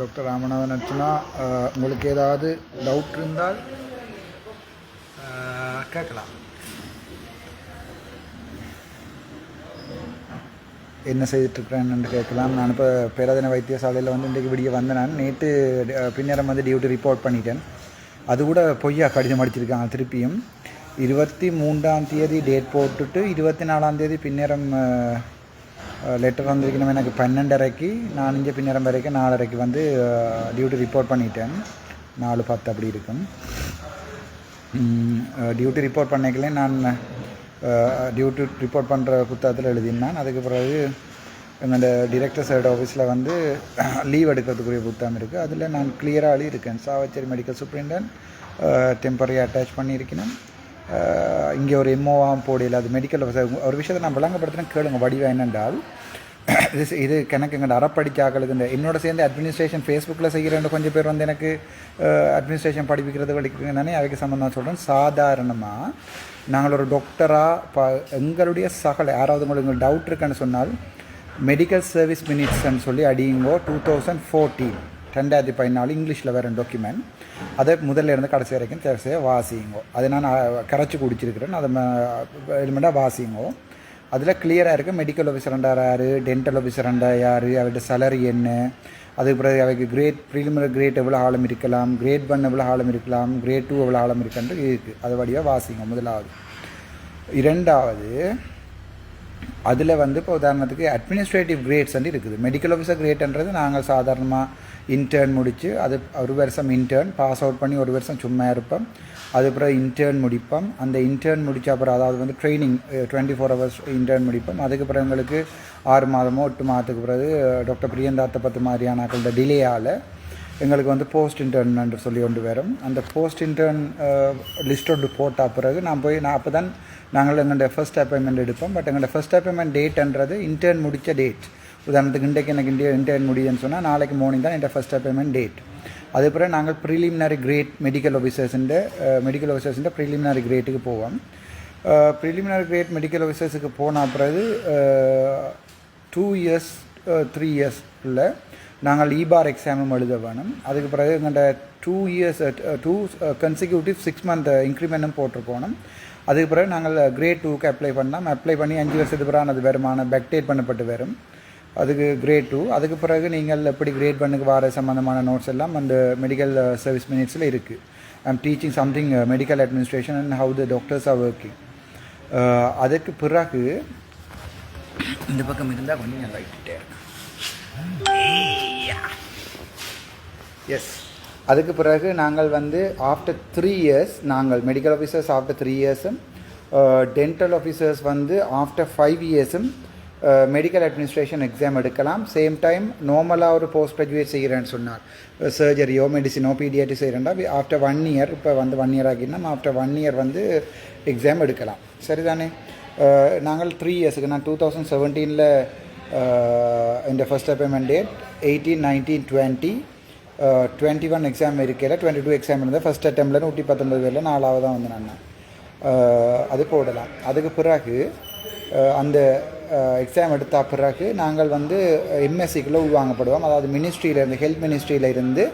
Doctor Ramanathan Archana உங்களுக்கு ஏதாவது doubt இருந்தால் கேட்கலாம். என்ன செய்துட்ருக்குறேன்னு கேட்கலாம். நான் இப்போ பேராதன வைத்தியசாலையில் வந்து இன்றைக்கு விடிய வந்தேன் நான். நேற்று பின்னரம் வந்து டியூட்டி ரிப்போர்ட் பண்ணிட்டேன். அது கூட பொய்யா கடிதம் அடிச்சிருக்காங்க திருப்பியும். இருபத்தி மூன்றாம் தேதி டேட் போட்டுட்டு இருபத்தி நாலாம் தேதி பின்னரம் லெட்டர் வந்திருக்கணும். எனக்கு பன்னெண்டரைக்கு நான் இங்கே பின்னரம் வரைக்கும் நாலரைக்கு வந்து டியூட்டி ரிப்போர்ட் பண்ணிட்டேன். நாலு பத்து அப்படி இருக்கும். டியூட்டி ரிப்போர்ட் பண்ணிக்கல. நான் டியூட்டி ரிப்போர்ட் பண்ணுற புத்தகத்தில் எழுதினான் அதுக்கு பிறகு எங்களோட டிரெக்டர் சைடு ஆஃபீஸில் வந்து லீவ் எடுக்கிறதுக்குரிய புத்தகம் இருக்குது அதில் நான் கிளியராக இருக்கேன் Chavakachcheri medical superintendent temporary attach பண்ணியிருக்கணும். இங்கே ஒரு எம்ஓவாம் போடையில் அது மெடிக்கல் ஒரு விஷயத்தை நான் விளங்கப்படுத்தினேன் கேளுங்க. வடிவம் என்னென்றால் இது இது எனக்கு எங்கள் அறப்படிச்சாக்களுக்கு இந்த என்னோட சேர்ந்து அட்மினிஸ்ட்ரேஷன் ஃபேஸ்புக்கில் செய்கிறேன் கொஞ்சம் பேர் வந்து எனக்கு அட்மினிஸ்ட்ரேஷன் படிப்பிக்கிறது படிக்கிறது அதுக்கு சம்மந்தம் சொல்கிறேன் சாதாரணமாக நாங்கள் ஒரு டாக்டராக ப எங்களுடைய சகல யாராவது உங்களுக்கு டவுட் இருக்குன்னு சொன்னால் மெடிக்கல் சர்வீஸ் மினிட்ஸ்ன்னு சொல்லி அடியுங்கோ டூ தௌசண்ட் ஃபோர்டீன் ரெண்டாயிரத்தி பதினாலு இங்கிலீஷில் வரும் டாக்குமெண்ட் அதை முதல்ல இருந்து கடைசி வரைக்கும் தேவையாக வாசிங்கோ. அதை நான் கரைச்சி குடிச்சிருக்கிறேன். அதை எலிமெண்ட்டாக வாசிங்கோ. அதில் கிளியராக இருக்குது மெடிக்கல் ஆஃபீஸரண்டா யார் டென்டல் ஆஃபீஸரண்டா யார் அவர்கிட்ட சேலரி என்ன அதுக்கு பிறகு அவைக்கு கிரேட் ப்ரிலிமினரி கிரேட் எவ்வளோ ஆழம் இருக்கலாம் கிரேட் ஒன் எவ்வளோ ஆழம் இருக்கலாம் கிரேட் டூ எவ்வளோ ஆழம் இருக்குன்றது இருக்குது அது வழியாக வாசிங்க முதலாவது. இரண்டாவது அதில் வந்து இப்போ உதாரணத்துக்கு அட்மினிஸ்ட்ரேட்டிவ் கிரேட்ஸ் வந்து இருக்குது. மெடிக்கல் ஆஃபீஸர் கிரேட்ன்றது நாங்கள் சாதாரணமாக இன்டர்ன் முடித்து அது ஒரு வருஷம் இன்டர்ன் பாஸ் அவுட் பண்ணி ஒரு வருஷம் சும்மா இருப்போம். அதுக்கப்புறம் இன்டர்ன் முடிப்போம். அந்த இன்டர்ன் முடித்த அப்புறம் அதாவது வந்து training twenty four hours intern முடிப்போம். அதுக்கு பிறகு எங்களுக்கு ஆறு மாதமோ எட்டு மாதத்துக்கு பிறகு டாக்டர் பிரியந்தாத்த பத்து மாதிரியான டிலே ஆகலை எங்களுக்கு வந்து போஸ்ட் இன்டர்ன் என்று சொல்லி கொண்டு வரும். அந்த போஸ்ட் இன்டர்ன் லிஸ்ட் ஒன்று போட்ட பிறகு நான் போய் நான் அப்போ தான் நாங்கள் எங்களோட ஃபர்ஸ்ட் அப்பாயின்மெண்ட் எடுப்போம். பட் எங்களோட ஃபர்ஸ்ட் அப்பாயின்மெண்ட் டேட்ன்றது இன்டர்ன் முடித்த டேட் உதாரணத்துக்கு இன்றைக்கு எனக்கு இந்திய இன்டர்ன் முடியுதுன்னு சொன்னால் நாளைக்கு மார்னிங் தான் என்னோட ஃபர்ஸ்ட் அப்பாயின்மெண்ட் டேட் அதுக்கப்புறம் நாங்கள் ப்ரிலிமினரி கிரேட் மெடிக்கல் ஆஃபீஸர்ஸுண்ட மெடிக்கல் ஆஃபீஸர்ஸுன்ற ப்ரிலிமினரி கிரேட்டுக்கு போவோம். ப்ரிலிமினரி கிரேட் மெடிக்கல் ஆஃபீஸர்ஸுக்கு போன பிறகு டூ இயர்ஸ் த்ரீ இயர்ஸில் நாங்கள் இபார் எக்ஸாமும் எழுத வேணும். அதுக்கு பிறகு எங்கள்கிட்ட two years two consecutive six month இன்க்ரிமெண்ட்டும் போட்டிருக்கோணும். அதுக்கு பிறகு நாங்கள் கிரேட் டூக்கு அப்ளை பண்ணோம் அப்ளை பண்ணி அஞ்சு வருஷத்துக்கு பிறகு அது வருமான பெக்டேட் பண்ணப்பட்டு வரும். அதுக்கு கிரேட் டூ அதுக்கு பிறகு நீங்கள் எப்படி கிரேட் பண்ணுக்கு வர சம்மந்தமான நோட்ஸ் எல்லாம் அந்த மெடிக்கல் சர்வீஸ் மினிட்ஸில் இருக்குது I'm teaching something medical administration and how the doctors are working அதுக்கு பிறகு இந்த பக்கம் இருந்தால் கொஞ்சம் ரைட்டே எஸ் அதுக்கு பிறகு நாங்கள் வந்து ஆஃப்டர் த்ரீ இயர்ஸ் நாங்கள் மெடிக்கல் ஆஃபீஸர்ஸ் ஆஃப்டர் த்ரீ இயர்ஸும் டென்டல் ஆஃபீஸர்ஸ் வந்து ஆஃப்டர் ஃபைவ் இயர்ஸும் மெடிக்கல் அட்மினிஸ்ட்ரேஷன் எக்ஸாம் எடுக்கலாம். சேம் டைம் நார்மலாக ஒரு போஸ்ட் கிராஜுவேட் செய்கிறேன்னு சொன்னார் சர்ஜரியோ மெடிசினோ பிடிஆர்டி செய்கிறேன்டா ஆஃப்டர் ஒன் இயர் இப்போ வந்து ஒன் இயர் ஆகினா ஆஃப்டர் ஒன் இயர் வந்து எக்ஸாம் எடுக்கலாம். சரிதானே? Uh, நாங்கள் த்ரீ இயர்ஸுக்கு நான் டூ தௌசண்ட் செவன்டீனில் இந்த first appointment date eighteen nineteen twenty twenty one exam இருக்கையில் டுவெண்ட்டி டூ எக்ஸாம் இருந்தது ஃபஸ்ட் அட்டம்ப்டில் நூற்றி பத்தொன்பது பேரில் நாலாவது தான் வந்து நான். Uh, அது போடலாம். அதுக்கு பிறகு uh, அந்த uh, எக்ஸாம் எடுத்த பிறகு நாங்கள் வந்து எம்எஸ்சிக்குள்ளே உள்வாங்கப்படுவோம். அதாவது மினிஸ்ட்ரியிலேருந்து ஹெல்த் மினிஸ்ட்ரியிலேருந்து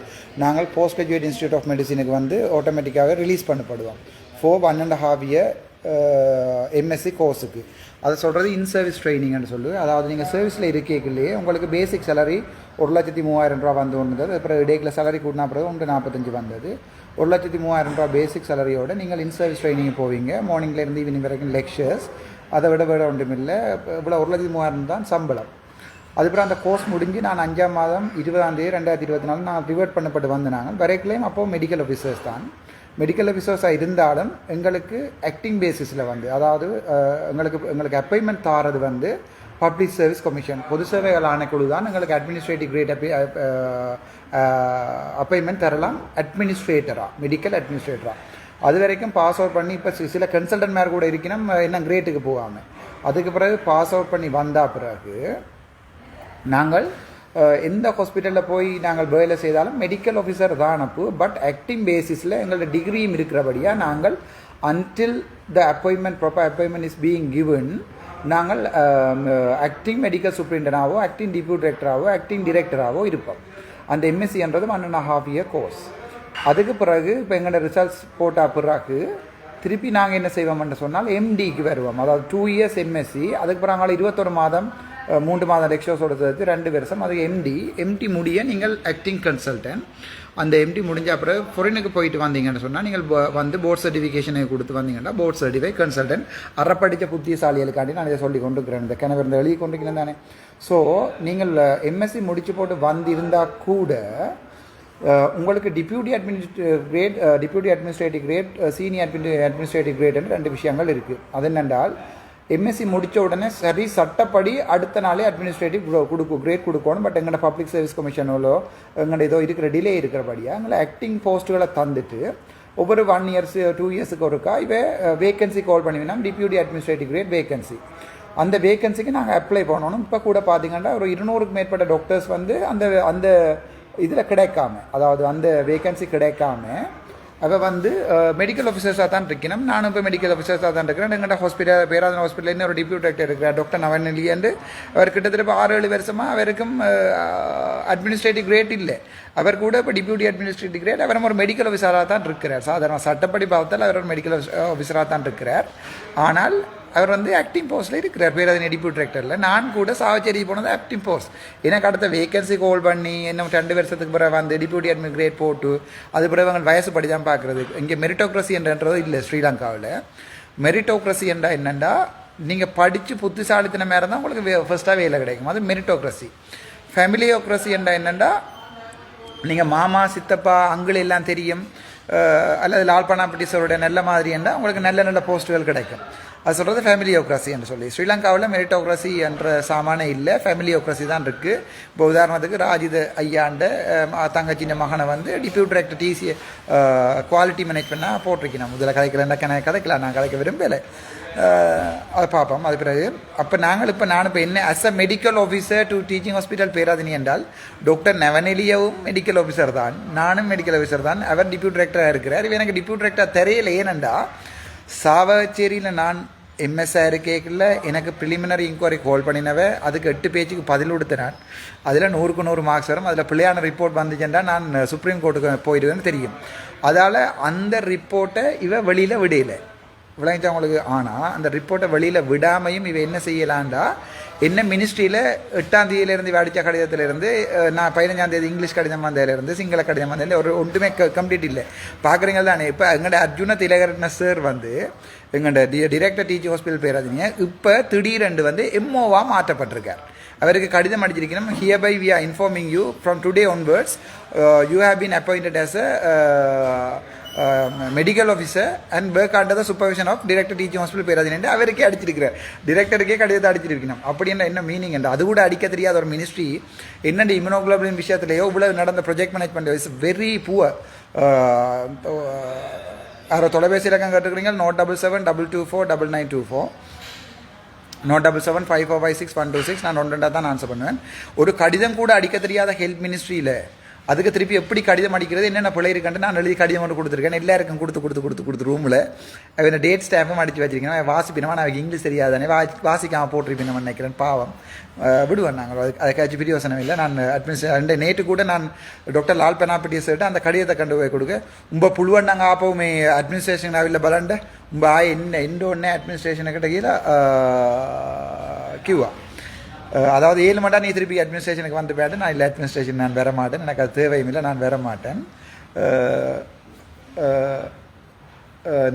நாங்கள் போஸ்ட் கிராஜுவேட் இன்ஸ்டியூட் ஆஃப் மெடிசினுக்கு வந்து ஆட்டோமேட்டிக்காக release பண்ணப்படுவோம். For one and half year MSc கோர்ஸுக்கு அதை சொல்கிறது இன் சர்வீஸ் ட்ரைனிங்னு சொல்லு அதாவது நீங்கள் சர்வீஸில் இருக்கீங்களே உங்களுக்கு பேசிக் சேலரி ஒரு லட்சத்தி மூவாயிரம் ரூபா வந்து வந்தது அப்புறம் இடைக்கில் சேலரி கூட்டினா பிறகு ஒன்று நாற்பத்தஞ்சு வந்தது. ஒரு லட்சத்தி மூவாயிரம் ரூபா பேசிக் சேலரியோடு நீங்கள் இன் சர்வீஸ் ட்ரைனிங் போவீங்க மார்னிங்லேருந்து ஈவினிங் வரைக்கும் லெக்சர்ஸ் அதை விட விட ஒன்றும் இல்லை. இவ்வளோ ஒரு லட்சத்தி மூவாயிரம் தான் சம்பளம். அதுக்கப்புறம் அந்த கோர்ஸ் முடிஞ்சு நான் அஞ்சாம் மாதம் இருபதாம் தேதி ரெண்டாயிரத்தி இருபத்தி நாலு நான் ரிவர்ட் பண்ணப்பட்டு வந்து நாங்கள் வரைக்கலையும் அப்போ மெடிக்கல் ஆஃபீஸர்ஸ் தான். மெடிக்கல் ஆஃபீஸர்ஸாக இருந்தாலும் எங்களுக்கு ஆக்டிங் பேசிஸில் வந்து அதாவது எங்களுக்கு எங்களுக்கு அப்பாயின்மெண்ட் தாரது வந்து பப்ளிக் சர்வீஸ் கமிஷன் பொது சேவைகள் ஆணைக்குழு தான் எங்களுக்கு அட்மினிஸ்ட்ரேட்டிவ் கிரேட் அப்பி அப்பாயின்மெண்ட் தரலாம். அட்மினிஸ்ட்ரேட்டராக மெடிக்கல் அட்மினிஸ்ட்ரேட்டராக அது வரைக்கும் பாஸ் அவுட் பண்ணி இப்போ சில கன்சல்டன்ட் மேர் கூட இருக்கணும் என்ன கிரேட்டுக்கு போகாமல் அதுக்கு பிறகு பாஸ் அவுட் பண்ணி வந்த பிறகு நாங்கள் எந்த ஹாஸ்பிட்டலில் போய் நாங்கள் வேலை செய்தாலும் மெடிக்கல் ஆஃபீஸர் தான் அனுப்பு. பட் ஆக்டிங் பேசிஸில் எங்களோட டிகிரியும் இருக்கிறபடியாக நாங்கள் until the appointment proper appointment is being given நாங்கள் ஆக்டிங் மெடிக்கல் சூப்பரிண்டனாவோ ஆக்டிங் டிப்யூட் டிரெக்டராகவோ ஆக்டிங் டிரெக்டராகவோ இருப்போம். அந்த எம்எஸ்சின்றது one and half year course அதுக்கு பிறகு இப்போ எங்களோட ரிசல்ட்ஸ் போட்டால் பிறகு திருப்பி நாங்கள் என்ன செய்வோம்னு சொன்னால் எம்டிக்கு வருவோம். அதாவது டூ இயர்ஸ் எம்எஸ்சி அதுக்கு பிறகு நாங்கள் இருபத்தொரு மாதம் மூன்று மாதம் லெக்சர்ஸோட சேர்த்து ரெண்டு வருஷம். அது எம்டி எம்டி முடிய நீங்கள் ஆக்டிங் கன்சல்டன்ட் அந்த எம்டி முடிஞ்ச அப்புறம் ஃபொரினுக்கு போயிட்டு வந்தீங்கன்னு சொன்னால் நீங்கள் வந்து போர்ட் சர்டிஃபிகேஷனை கொடுத்து வந்தீங்கன்னா போர்ட் சர்டிஃபை கன்சல்டன்ட் அறப்படித்த புத்திசாலிகளுக்காண்டி நான் இதை சொல்லி கொண்டுக்கிறேன் இந்த கிணவர் இந்த எழுதி கொண்டிருக்கிறேன் தானே. ஸோ நீங்கள் எம்எஸ்சி முடிச்சு போட்டு வந்திருந்தால் கூட உங்களுக்கு deputy administrative grade deputy administrative grade senior admin administrative கிரேட்னு ரெண்டு விஷயங்கள் இருக்குது அது என்னென்றால் எம்எஸ்சி முடித்த உடனே சரி சட்டப்படி அடுத்த நாளே அட்மினிஸ்ட்ரேட்டிவ் கொடுக்கும் கிரேட் கொடுக்கணும். பட் எங்களோட பப்ளிக் சர்வீஸ் கமிஷனோ எங்களோட ஏதோ இருக்கிற டிலே இருக்கிறபடியாக எங்களை ஆக்டிங் போஸ்ட்டுகளை தந்துட்டு ஒவ்வொரு ஒன் இயர்ஸ் டூ இயர்ஸுக்கு ஒருக்கா இவ வேகன்சி கால் பண்ணுவீங்கன்னா டிப்யூட்டி அட்மினிஸ்ட்ரேட்டிவ் கிரேட் வேகன்சி அந்த வேகன்சிக்கு நாங்கள் அப்ளை பண்ணணும். இப்போ கூட பார்த்தீங்கன்னா ஒரு இருநூறுக்கு மேற்பட்ட டாக்டர்ஸ் வந்து அந்த அந்த இதில் கிடைக்காம அதாவது அந்த வேகன்சி கிடைக்காம அப்போ வந்து மெடிக்கல் ஆஃபீஸர்ஸாக தான் இருக்கணும். நானும் இப்போ மெடிக்கல் ஆஃபீஸர்ஸாக தான் இருக்கிறேன். எங்கள்கிட்ட ஹாஸ்பிட்டல் பேராதன் ஹாஸ்பிட்டலேருந்து இன்னும் ஒரு டிப்யூட் டாக்டர் இருக்கிறார் டாக்டர் நவநெல்லியன்று அவர் கிட்டத்தட்ட இப்போ ஆறு ஏழு வருஷமாக அவருக்கும் அட்மினிஸ்ட்ரேட்டிவ் கிரேட் இல்லை. அவர் கூட இப்போ டிப்யூட்டி அட்மினிஸ்ட்ரேட்டிவ் கிரேட் அவரும் ஒரு மெடிக்கல் ஆஃபீஸராக தான் இருக்கிறார். சாதாரண சட்டப்படி பார்த்தால் அவர் ஒரு மெடிக்கல் ஆஃபீஸராக தான் இருக்கிறார். ஆனால் அவர் வந்து ஆக்டிங் போஸ்ட்டில் இருக்கிறார். பேராதனை எடிப்பு டிரெக்டரில் நான் கூட சாவச்சேரி போனது ஆக்டிங் போஸ்ட் எனக்கு அடுத்த வேகன்சி கோல் பண்ணி இன்னும் ரெண்டு வருஷத்துக்கு பிறகு வந்து டிப்யூட்டி அட்மின் கிரேட் போட்டு அது பிறகு அவங்க வயசு படி தான் பார்க்குறது. இங்கே மெரிட்டோக்ரஸி என்றது இல்லை ஸ்ரீலங்காவில். மெரிட்டோக்ரஸி என்றால் என்னென்னா நீங்கள் படித்து புத்திசாலித்தனம் மேலே தான் உங்களுக்கு ஃபர்ஸ்ட்டாக வேலை கிடைக்கும். அது மெரிட்டோக்ரஸி ஃபேமிலியோக்ரஸி என்றா என்னென்னா நீங்கள் மாமா சித்தப்பா அங்கிள் எல்லாம் தெரியும். அல்லது லால்பனாப்பட்டிஸருடைய நல்ல மாதிரி என்றால் உங்களுக்கு நல்ல நல்ல போஸ்ட்டுகள் கிடைக்கும். அது சொல்கிறது ஃபேமிலியோக்ரஸி என்று சொல்லி. ஸ்ரீலங்காவில் மெரிட்டோக்ரஸி என்ற சாமானே இல்லை. ஃபேமிலியோக்ரஸி தான் இருக்குது இப்போ உதாரணத்துக்கு ராஜித ஐயாண்ட தங்கச்சின மகனை வந்து டிப்யூட் டிரெக்டர் டிசி குவாலிட்டி மேனேஜ்மெண்ட்டாக போட்டிருக்கேன். இதில் கதைக்கலன்னா கணக்கு கதைக்கலாம் நான் கதைக்க விரும்பலை. அதை பார்ப்போம். அது பிறகு அப்போ நாங்கள் இப்போ நான் இப்போ என்ன as a medical officer to teaching hospital Peradeniya என்றால் டாக்டர் நவனெலியவும் மெடிக்கல் ஆஃபீஸர் தான். நானும் மெடிக்கல் ஆஃபீஸர் தான். அவர் டிப்யூட் டிரெக்டராக இருக்கிறார். இவ எனக்கு டிப்யூட் டிரெக்டர் தெரியல. ஏனெண்டா சாவச்சேரியில் நான் எம்எஸ்ஆர் கேட்கல எனக்கு ப்ரிலிமினரி இன்கொயரி கால் பண்ணினவ அதுக்கு எட்டு பேஜுக்கு பதில் கொடுத்தினான். அதில் நூறுக்கு நூறு மார்க்ஸ் வரும். அதில் பிள்ளையான ரிப்போர்ட் வந்துச்சுன்னா நான் சுப்ரீம் கோர்ட்டுக்கு போயிடுவேன்னு தெரியும். அதால் அந்த ரிப்போர்ட்டை இவ வெளியில் விடையில விளங்கிச்சா உங்களுக்கு? ஆனால் அந்த ரிப்போர்ட்டை வெளியில் விடாமையும் இவ என்ன செய்யலாண்டா என்ன மினிஸ்ட்ரியில் எட்டாம் தேதியிலேருந்து அடித்த கடிதத்திலேருந்து நான் பதினஞ்சாம் தேதி இங்கிலீஷ் கடிதம் வந்ததுலேருந்து சிங்கள கடிதம் வந்ததுலேருந்து ஒரு ஒன்றுமே கம்ப்ளீட் இல்லை. பார்க்குறீங்க தானே இப்போ எங்களோட அர்ஜுன திலகரட்ன சார் வந்து எங்கள்கிட்ட டி டிரெக்டர் டீச்சிங் ஹாஸ்பிட்டல் பேராதீங்க இப்போ திடீரென்று வந்து எம்ஓவாக மாற்றப்பட்டிருக்கார். அவருக்கு கடிதம் அடிச்சிருக்கணும். Here by we are informing you from today onwards you have been appointed as a medical officer and work under the supervision of director teaching hospital பேராதினு அவருக்கே அடிச்சிருக்கிறார். டிரெக்டருக்கே கடிதத்தை அடிச்சிருக்கணும். அப்படின்ற என்ன மீனிங் என்று? அது கூட அடிக்க தெரியாத ஒரு மினிஸ்ட்ரி என்னென்ன இம்யூனோகுளோபின் விஷயத்துலையோ இவ்வளவு நடந்த project management is very poor யாரோ தொலைபேசி இலக்கம் கேட்டுக்கிறீங்க. Nought double seven double two four double nine two four. Nought double seven five four five six one two six. நான் ஒன்று ரெண்டாக தான் ஆன்சர் பண்ணுவேன். ஒரு கடிதம் கூட அடிக்க தெரியாத ஹெல்த் மினிஸ்ட்ரியில் அதுக்கு திருப்பி எப்படி கடிதம் அடிக்கிறது என்னென்ன பிள்ளை இருக்குன்ட்டு நான் எழுதி கடிதம் மட்டும் கொடுத்துருக்கேன். எல்லாருக்கும் கொடுத்து கொடுத்து கொடுத்து கொடுத்து ரூமில் அவன் டேட் ஸ்டாம்பும் அடித்து வச்சிருக்கேன். அவன் வாசிப்பினவா நான் இங்கிலீஷ் தெரியாதானே. வா வாசிக்காமல் போட்டிருப்பேன் நினைக்கிறேன். பாவம். விடுவேன் நாங்கள் அதுக்கு அதுக்காச்சும் யோசனை இல்லை. நான் அட்மினிஸ்ட்ரே நேற்று கூட நான் டாக்டர் லால் பெனாப்பட்டியை சொல்லிட்டு அந்த கடிதத்தை கண்டு போய் கொடுக்க. உம்ப புழுவன் நாங்கள் ஆப்பவுமே அட்மினிஸ்ட்ரேஷன் அவையில் பலண்ட உங்கள் ஆய் என்ன எந்த ஒன்றே அட்மினிஸ்ட்ரேஷனை கிட்ட கீழே கியூவா அதாவது ஏழு மட்டா நீ திருப்பி அட்மினிஸ்ட்ரேஷனுக்கு வந்து பேட்டு நான் இல்லை அட்மினிஸ்ட்ரேஷன் நான் வர மாட்டேன் எனக்கு அது தேவையும் இல்லை நான் வர மாட்டேன்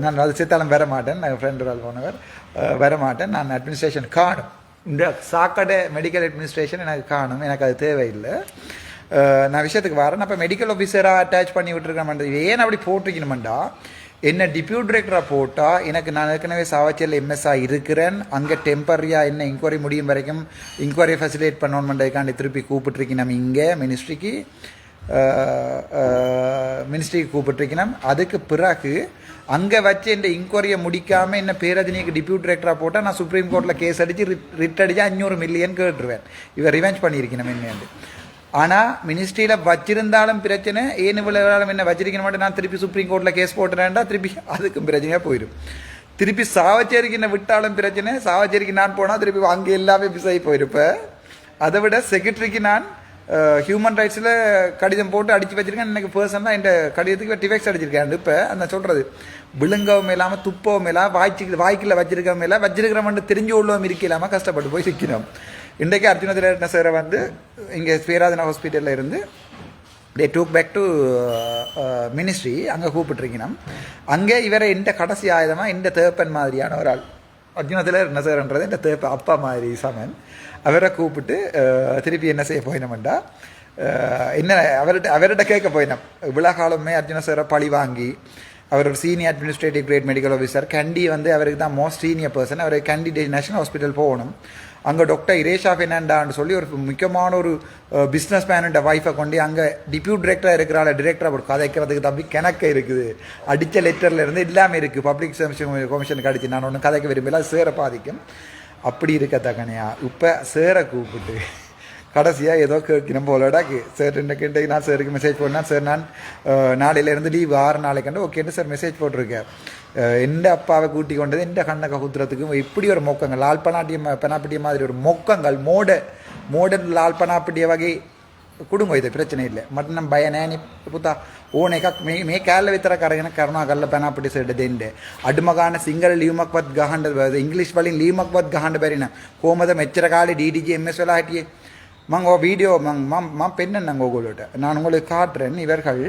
நான் அது சித்தாலும் வர மாட்டேன் நான் ஃப்ரெண்டு ஆள் போனவர். வர மாட்டேன் நான் அட்மினிஸ்ட்ரேஷன் காணும். இந்த சாக்கடை மெடிக்கல் அட்மினிஸ்ட்ரேஷன் எனக்கு காணும். எனக்கு அது தேவையில்லை. நான் விஷயத்துக்கு வரேன். அப்போ மெடிக்கல் ஆஃபீஸராக அட்டாச் பண்ணி விட்டுருக்கேன் ஏன் அப்படி போட்டிருக்கணுமெண்டா? என்ன டிப்யூட் டிரெக்டராக போட்டால் எனக்கு நான் ஏற்கனவே சாவச்சியில் எம்எஸ்ஆ இருக்கிறேன். அங்கே டெம்பரரியாக என்ன இன்கொயரி முடியும் வரைக்கும் இன்கொயரி ஃபெசிலேட் பண்ணணுன்றதுக்காண்டி திருப்பி கூப்பிட்டுருக்கீங்க நம்ம இங்கே மினிஸ்ட்ரிக்கு மினிஸ்ட்ரிக்கு கூப்பிட்டுருக்கணும் அதுக்கு பிறகு அங்கே வச்சு இந்த இன்கொயரியை முடிக்காமல் என்ன பேரதினிக்கு டிப்யூட் டிரெக்டராக போட்டால் நான் சுப்ரீம் கோர்ட்டில் கேஸ் அடித்து ரிட் ரிட் அடித்து அஞ்சூறு மில்லியன் கேட்டுருவேன். இவர் ரிவெஞ்ச் பண்ணியிருக்கணும் என்னென்று ஆனால் மினிஸ்ட்ரியில் வச்சிருந்தாலும் பிரச்சனை ஏன் இவ்வளவு காலம் என்ன வச்சிருக்க மாட்டேன் நான் திருப்பி சுப்ரீம் கோர்ட்டில் கேஸ் போட்டுறேன்டா திருப்பி அதுக்கும் பிரச்சனையாக போயிடும் திருப்பி சாவச்சேரிக்கு என்ன விட்டாலும் பிரச்சனை சாவச்சேரிக்கு நான் போனால் திருப்பி அங்கே எல்லாமே மிஸ் ஆகி போயிருப்பேன் அதை விட செக்ரட்டரிக்கு நான் ஹியூமன் ரைட்ஸில் கடிதம் போட்டு அடித்து வச்சிருக்கேன். எனக்கு பர்சன் தான் இந்த கடிதத்துக்கு டிஃபெக்ஸ் அடிச்சிருக்கேன் இப்போ அந்த சொல்கிறது விழுங்கவும் இல்லாமல் துப்பவும் இல்லாமல் வாய்ச்சி வாய்க்கில் வச்சிருக்கவும் இல்லை வச்சிருக்கிறவன் தெரிஞ்சு உள்ளவும் இருக்க இல்லாமல் கஷ்டப்பட்டு போய் சிக்கிறோம் இன்றைக்கு அர்ஜுன திரட்ன சாரை வந்து இங்கே ஸ்ரீராதனா ஹாஸ்பிட்டலில் இருந்து they took back to ministry uh, uh, அங்கே கூப்பிட்டுருக்கணும். அங்கே இவரை இந்த கடைசி ஆயுதமாக இந்த தேப்பன் மாதிரியான ஒரு ஆள் அர்ஜுனத்தில் என்ன சார்ன்றது இந்த தேப்ப அப்பா மாதிரி சமன் அவரை கூப்பிட்டு uh, திருப்பி என்ன செய்ய போயினோம்டா என்ன அவர்கிட்ட அவர்கிட்ட கேட்க போயினோம். இவ்வளோ காலமே அர்ஜுன சாரை பழி வாங்கி அவர் ஒரு senior administrative grade medical officer Kandy வந்து அவருக்கு தான் மோஸ்ட் சீனியர் பர்சன் அவர் கண்டி நேஷனல் ஹாஸ்பிட்டல் போகணும். அங்கே டாக்டர் இரேஷா ஃபெர்னாண்டான்னு சொல்லி ஒரு முக்கியமான ஒரு பிஸ்னஸ் மேனோட ஒய்ஃபை கொண்டு அங்கே டிப்யூட் டிரெக்டராக இருக்கிறாள் டிரெக்டராக ஒரு கதைக்கிறதுக்கு தம்பி கிணக்க இருக்குது. அடித்த லெட்டரில் இருந்து எல்லாமே இருக்குது பப்ளிக் சர்வீஸ் கமிஷனுக்கு அடிச்சு நான் ஒன்று கதைக்க விரும்பல சேர பாதிக்கும். அப்படி இருக்க தகனையா இப்போ சேரை கூப்பிட்டு கடைசியாக ஏதோ கேட்கணும் போலடா சார் இன்னைக்கு நான் சாருக்கு மெசேஜ் போடணும். சார் நான் நாளையிலேருந்து லீவ் ஆறு நாளைக்கு ஓகேன்னு சார் மெசேஜ் போட்டிருக்கேன் என் அப்பாவை கூட்டி கொண்டது? എൻ്റെ കണ്ണൊക്കെ കുത്തിരത്തിക്കും இப்படி ஒரு மொக்கங்கள் ലാൽപ്പനാട്ടിയ പെനാപ്പിട്ടിയ மாதிரி ஒரு மொக்கங்கள் மோட மோடன் ലാൽപ്പനാപ്പിട്ടിയ வகை. கொடுங்க இது பிரச்சனை இல்லை. மட்டும் நம்ம பய நேனி புத்தா ஓனேக்கா மே மே கேரள வித்திர கரகன கருணா கல்ல பெனாப்பட்டி சைடு தெண்டு. அடுமகான சிங்கள லீமக் பத் கஹாண்டது இங்கிலீஷ் வழி லீமக் பத் கஹாண்டு பேரின கோமதம் எச்சர காலி டிடிஜி எம்எஸ் வெலாட்டியே. மங்க வீடியோ மங் மா மா பெண்ணாங்க உங்கள்கிட்ட நான் உங்களுக்கு காட்டுறேன். இவர்கள்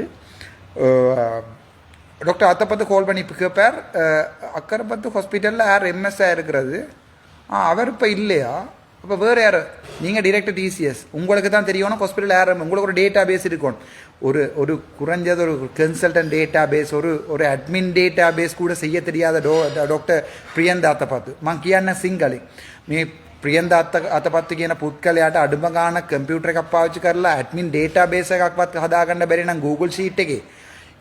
டாக்டர் அத்தை பார்த்து கால் பண்ணி கேட்பார் அக்கறை பார்த்து ஹாஸ்பிட்டலில் யார் எம்எஸ்ஸாக இருக்கிறது? ஆ அவர் இப்போ இல்லையா? இப்போ வேறு யார்? நீங்கள் டிரெக்டர் டிசிஎஸ் உங்களுக்கு தான் தெரியணும் ஹாஸ்பிட்டல் யார் உங்களுக்கு ஒரு டேட்டா பேஸ் இருக்கும். ஒரு ஒரு குறைஞ்சது ஒரு கன்சல்டன்ட் டேட்டா பேஸ் ஒரு ஒரு அட்மின் டேட்டா பேஸ் கூட செய்ய தெரியாத டோ டாக்டர் பிரியந்தாத்தை பார்த்து மங்கியான சிங்களி. மே මේ ප්‍රියන්ද අත්ත අතපත්තු කියන පුද්ගලයාට අඩුම ගාන කම්පියුටර් එකක් පාවිච්චි කරලා ඇඩ්මින් ඩේටා බේස් එකක්වත් හදාගන්න බැරි නම් Google Sheet එකේ.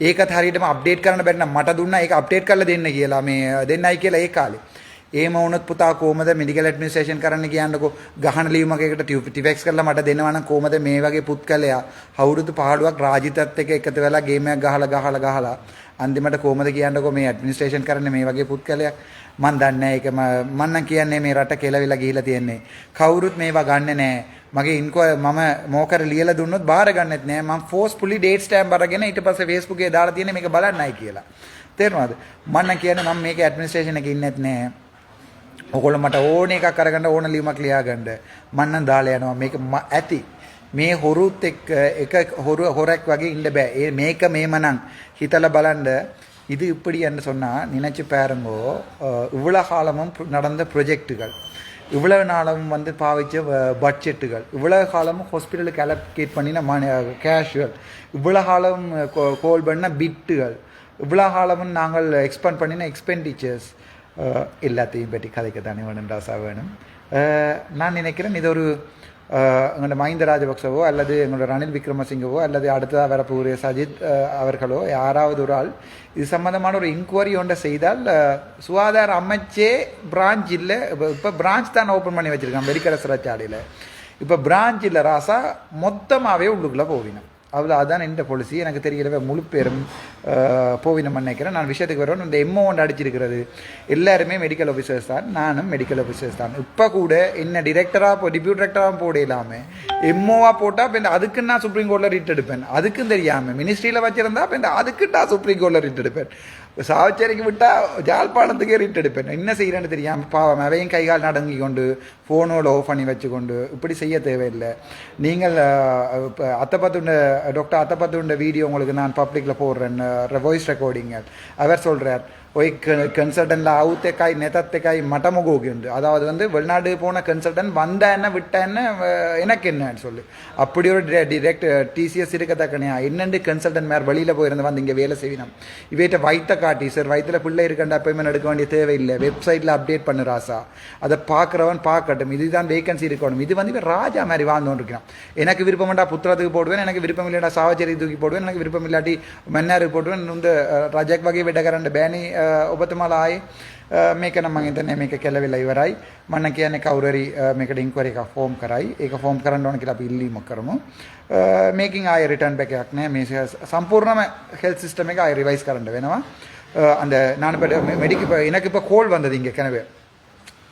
ඒකත් හරියටම අප්ඩේට් කරන්න බැරි නම් මට දුන්නා ඒක අප්ඩේට් කරලා දෙන්න කියලා මේ දෙන්නයි කියලා ඒ කාලේ. එහෙම වුණොත් පුතා කොහමද මෙඩිකල් ඇඩ්මිනිස්ට්‍රේෂන් කරන්න කියන්නකෝ? ගහන ලියුමක් එකට ටිෆෙක්ස් කරලා මට දෙනවා නම් කොහමද මේ වගේ පුත්කලයා අවුරුදු 15ක් රාජිතත් එක්ක එකතු වෙලා ගේම් එකක් ගහලා ගහලා ගහලා අන්තිමට කොහමද කියන්නකෝ මේ ඇඩ්මිනිස්ට්‍රේෂන් කරන්නේ මේ වගේ පුත්කලයක් මන් දන්නේ නැහැ ඒක ම- මන් නම් කියන්නේ මේ රට කෙලවිලා ගිහිලා තියෙන්නේ. කවුරුත් මේවා ගන්නෙ නැහැ. මගේ ඉන්කෝ මම මෝකර ලියලා දුන්නොත් බාර ගන්නෙත් නෑ මම ෆෝස්ෆුලි ඩේට් ස්ටෑම්ප් අරගෙන ඊට පස්සේ Facebook එකේ දාලා තියෙන්නේ මේක බලන්නයි කියලා. තේරුණාද? මම නම් කියන්නේ මම මේක ඇඩ්මිනිස්ට්‍රේෂන් එකේ ඉන්නෙත් නෑ ඔගොල්ලෝ මට ඕන එකක් අරගන්න ඕන ලියුමක් ලියාගන්න මම නම් දාලා යනවා මේක ම- ඇති මේ හොරුත් එක්ක එක හොරු හොරක් වගේ ඉන්න බෑ ඒ මේක මේමනම් හිතලා බලන්න இது இப்படி என்று சொன்னால் நினைச்சு பாருங்கோ அஹ், இவ்வளவு காலமும் பு- நடந்த ப்ரொஜெக்டுகள் இவ்வளவு நாளும் வந்து பாவிச்ச வ- பட்ஜெட்டுகள் இவ்வளவு காலமும் ஹாஸ்பிட்டலுக்கு அலோகேட் பண்ணின மணி கேஷுவல் இவ்வளவு காலம் கோல் பண்ண பிட்டுகள் இவ்வளவு காலமும் நாங்கள் எக்ஸ்பெண்ட் பண்ணின எக்ஸ்பெண்டிச்சர்ஸ் எல்லாத்தையும் பற்றி கதைக்க தானே வேணும் ராசா வேணும் நான் நினைக்கிறேன் இது ஒரு எங்களோட மஹிந்த ராஜபக்சவோ அல்லது எங்களோட ரணில் விக்ரமசிங்கவோ அல்லது அடுத்ததாக வரப்போகிற சஜித் அவர்களோ யாராவது ஒரு ஆள் இது சம்மந்தமான ஒரு இன்கொயரி ஒன்றை செய்தால் சுகாதார அமைச்சே பிரான்ச் இல்லை இப்போ இப்போ பிரான்ச் தான் ஓப்பன் பண்ணி வச்சுருக்கான் வெடிக்கட சிறைச்சாலையில் இப்போ பிரான்ச் இல்லை ராசா மொத்தமாகவே உள்ளுக்குள்ளே போவினோம் அவ்வளோ அதான் இந்த பாலிசி எனக்கு தெரிகிறவ முழு பேரும் போவினம் நினைக்கிறேன் நான் விஷயத்துக்கு வரணும் இந்த எம்ஓ ஒன்று அடிச்சிருக்கிறது. எல்லாருமே மெடிக்கல் ஆஃபீஸர்ஸ் தான். நானும் மெடிக்கல் ஆஃபீஸர்ஸ் தான். இப்போ கூட என்ன டிரெக்டராக போ டிப்யூட் டிரெக்டராக போட இல்லாமல் எம்ஓவாக போட்டால் இப்போ இந்த அதுக்கு நான் சுப்ரீம் கோர்ட்டில் ரிட் எடுப்பேன். அதுக்கும் தெரியாமல் மினிஸ்ட்ரியில் வச்சிருந்தா இப்போ இந்த அதுக்கு நான் சுப்ரீம் கோர்ட்டில் ரிட் எடுப்பேன். சாவச்சேரிக்கு விட்டால் ஜாழ்ப்பாணத்துக்கே ரிட் எடுப்பேன். என்ன செய்கிறேன்னு தெரியாமல் பாவம் அவையும் கைகால் நடங்கி கொண்டு ஃபோனோட ஆஃப் பண்ணி வச்சுக்கொண்டு இப்படி செய்ய தேவையில்லை. நீங்கள் இப்போ அத்தப்பத்துண்ட டாக்டர் அத்தப்பத்துண்ட வீடியோ உங்களுக்கு நான் பப்ளிக்கில் போடுறேன் வாய்ஸ் ரெக்கார்டிங்கள் அவர் சொல்கிறார் ஒய் கன்சல்டன்ல அவுத்தே காய் நெத்தத்தை காய் மட்டமுகோகிண்டு அதாவது வந்து வெளிநாடு போன கன்சல்டன் வந்த என்ன விட்ட என்ன எனக்கு என்னன்னு சொல்லு. அப்படி ஒரு டிரெக்ட் டிசிஎஸ் இருக்கத்தக்கனையா? என்னென்று கன்சல்டன் மேற வெளியில் போயிருந்து வந்து இங்கே வேலை செய்வினோம்? இவைகிட்ட வைத்த காட்டி சார் வயிற்றில் பிள்ளை இருக்கண்டா அப்பாயின்மெண்ட் எடுக்க வேண்டிய தேவையில்லை. வெப்சைட்டில் அப்டேட் பண்ணு ராசா. அதை பார்க்குறவன் பார்க்கட்டும். இதுதான் வேகன்சி இருக்கணும். இது வந்து இவன் ராஜா மாதிரி வாழ்ந்து இருக்கிறான் எனக்கு விருப்பம்டா புத்திரத்துக்கு போடுவேன் எனக்கு விருப்பம் இல்லாட்டா சாவச்சேரி தூக்கி போடுவேன் எனக்கு விருப்பம் இல்லாட்டி மன்னாருக்கு போடுவேன் இந்த ரஜக் வகை விடகரண்ட பேனி බෑනි ඔබතුමාලා ආයේ මේක නම් මං හිතන්නේ මේක කෙලවෙලා ඉවරයි මම කියන්නේ කවුරු හරි අ, මේකට ඉන්ක්වයරි එකක් ෆෝම් කරයි ඒක ෆෝම් කරන්න ඕන කියලා අපි ඉල්ලීමක් කරමු අ, මේකින් ආයේ රිටර්න් බෑක් එකක් නෑ මේ සම්පූර්ණම ஹெல்த் சிஸ்டம் එක ආයේ රිවයිස් කරන්න වෙනවා අ, அந்த நான் இப்போ மெடிக்கு இப்போ எனக்கு இப்போ கோல் வந்தது இங்கே கிணவே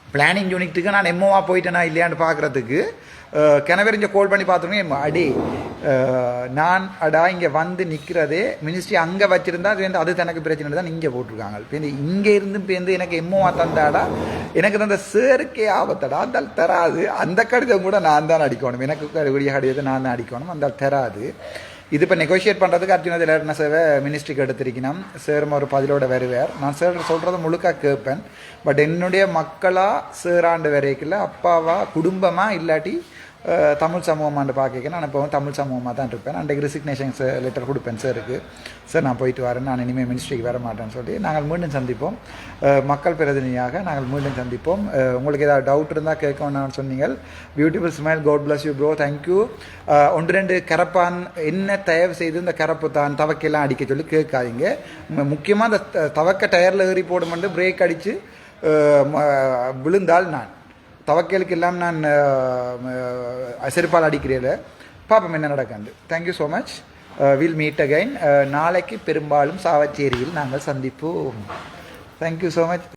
பிளானிங் யூனிட்டுக்கு நான் எம்ஓவா போயிட்டேனா இல்லையான்னு பார்க்குறதுக்கு கிணவெறிஞ்ச கோல் பண்ணி பார்த்தோன்னே அடி நான் அடா இங்கே வந்து நிற்கிறதே மினிஸ்ட்ரி அங்கே வச்சுருந்தா அது வந்து அது தனக்கு பிரச்சனை தான் இங்கே போட்டிருக்காங்க. இப்போ இங்கே இருந்து பேருந்து எனக்கு எம்ஓவா தந்தாடா எனக்கு தந்த சேருக்கே ஆபத்தடா அந்த தராது. அந்த கடிதம் கூட நான் தான் அடிக்கணும். எனக்கு கூடிய கடிதத்தை நான் தான் அடிக்கணும். அந்த தராது. இது இப்போ நெகோஷியேட் பண்ணுறதுக்கு அர்ஜுன திலகரன சேவை மினிஸ்ட்ரிக்கு எடுத்திருக்கணும் சேரும் ஒரு பதிலோட வருவார் நான் சேர் சொல்கிறத முழுக்க கேட்பேன் பட் என்னுடைய மக்களாக சேராண்டு வரைக்கில் அப்பாவா குடும்பமாக இல்லாட்டி தமிழ் சமூகமானு பார்க்க நான் இப்போ தமிழ் சமூகமாக தான் இருப்பேன். அன்றைக்கு ரிசிக்னேஷன் லெட்டர் கொடுப்பேன் சாருக்கு சார் நான் போயிட்டு வரேன். நான் இனிமேல் மினிஸ்ட்ரிக்கு வர மாட்டேன்னு சொல்லி நாங்கள் மீண்டும் சந்திப்போம். மக்கள் பிரதிநிதியாக நாங்கள் மீண்டும் சந்திப்போம். உங்களுக்கு ஏதாவது டவுட் இருந்தால் கேட்கணும்னு சொன்னீங்க beautiful smile God bless you bro thank you ஒன்று ரெண்டு கரப்பான் என்ன தயவு செய்து இந்த கரப்பு தான் தவக்கையெல்லாம் அடிக்க சொல்லி கேட்காதீங்க. முக்கியமாக அந்த த- தவக்க டயரில் ஏறி போடும் பிரேக் அடித்து விழுந்தால் நான். தவக்கேலுக்கு எல்லாம் நான் செருப்பால் அடிக்கிறேன் பாப்போம் என்ன நடக்காது. Thank you so much will meet again நாளைக்கு பெரும்பாலும் சாவச்சேரியில் நாங்கள் சந்திப்போம். Thank you so much